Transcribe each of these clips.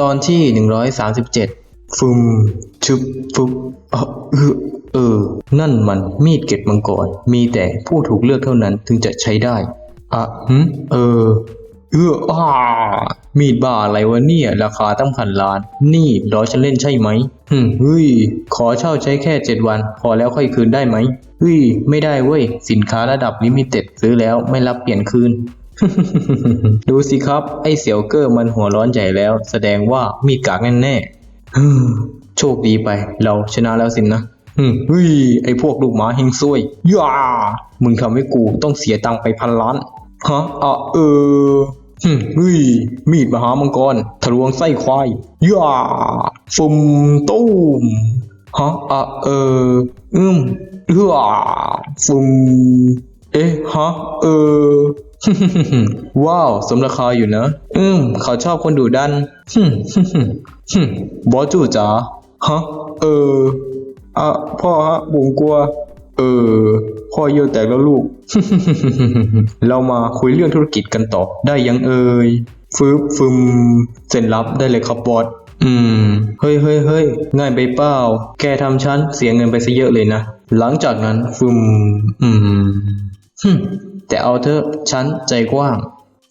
ตอนที่ 137ฟึมชุบฟุบเออเออเออ นั่นมันมีดเก็บมังกร มีแต่ผู้ถูกเลือกเท่านั้นถึงจะใช้ได้ อะหึเออ เอออ่ามีดบ้าอะไรวะเนี่ย ราคาตั้งพันล้าน นี่ล้อฉันเล่นใช่ไหมหึเฮ้ย ขอเช่าใช้แค่เจ็ดวัน พอแล้วค่อยคืนได้ไหมเฮ้ย ไม่ได้เว้ย สินค้าระดับลิมิเต็ดซื้อแล้วไม่รับเปลี่ยนคืน ดูสิครับ ไอ้เสี่ยวเกอร์มันหัวร้อนใหญ่แล้ว แสดงว่ามีดกากแน่ๆฮึ่โชคดีไป เราชนะแล้วสินนะฮึ่มเฮ้ยไอ้พวกลูกหมาเฮงซวยย่ามึงทำให้กูต้องเสียตังไปพันล้านฮะอะเออฮึ่มเฮ้ยมีดมหามังกรทะลวงไส้ควายย่าฟุมตุ้มฮะอะเอออืมเฮือฟุมเอ๊ะฮะเออ ว้าว สมราคาอยู่นะ อืม เขาชอบคนดุดันฮึมฮึมฮึมฮึมบอสจู่จ๋าฮะ เออ อะ พ่อฮะผมกลัว เออ พ่อเยี่ยวแตกแล้วลูกเรามาคุยเรื่องธุรกิจกันต่อ ได้ยังเอ่ยฟืบฟึมเซ็นรับได้เลยครับบอส อืม เฮ้ยเฮ้ยเฮ้ยง่ายไปเปล่า แกทำฉันเสียเงินไปซะเยอะเลยนะ หลังจากนั้นฟึมอืมฮึม แต่เอาเถอะฉันใจกว้าง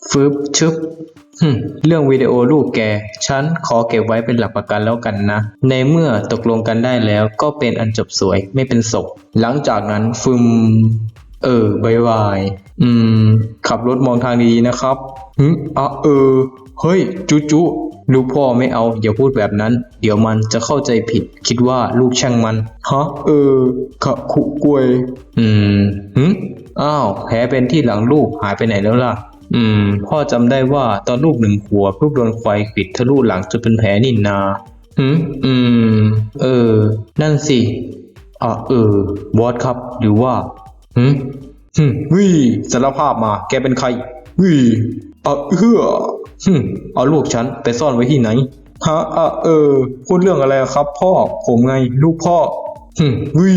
ฟึบชึบฮึเรื่องวิดีโอลูกแก ฉันขอเก็บไว้เป็นหลักประกันแล้วกันนะ ในเมื่อตกลงกันได้แล้วก็เป็นอันจบสวยไม่เป็นศพ หลังจากนั้นฟึม เออบายบาย อืม ขับรถมองทางดีๆนะครับหึอะเออ เฮ้ย จุจุลูกพ่อไม่เอา อย่าพูดแบบนั้น เดี๋ยวมันจะเข้าใจผิด คิดว่าลูกช่างมัน ฮะ เออขะคุกวย อืมหึ อ้าวแผลเป็นที่หลังลูกหายไปไหนแล้วล่ะ อืม พ่อจำได้ว่าตอนลูกหนึ่งขวบลูกโดนควายขวิดทะลุหลังจนเป็นแผลนินนาหึอืม เออ นั่นสิอะเออ บอสครับ หรือว่าหึหึวิสารภาพมา แกเป็นใครวิอะเฮือหึเอาลูกฉันไปซ่อนไว้ที่ไหนฮะอะเออพูดเรื่องอะไรครับ พ่อ ผมไง ลูกพ่อ ฮึวิ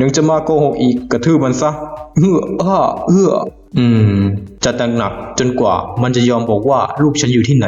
ยังจะมาโกหกอีกกระทืบมันซะเฮืออ้าเฮืออืม จะตังหนักจนกว่ามันจะยอมบอกว่าลูกฉันอยู่ที่ไหน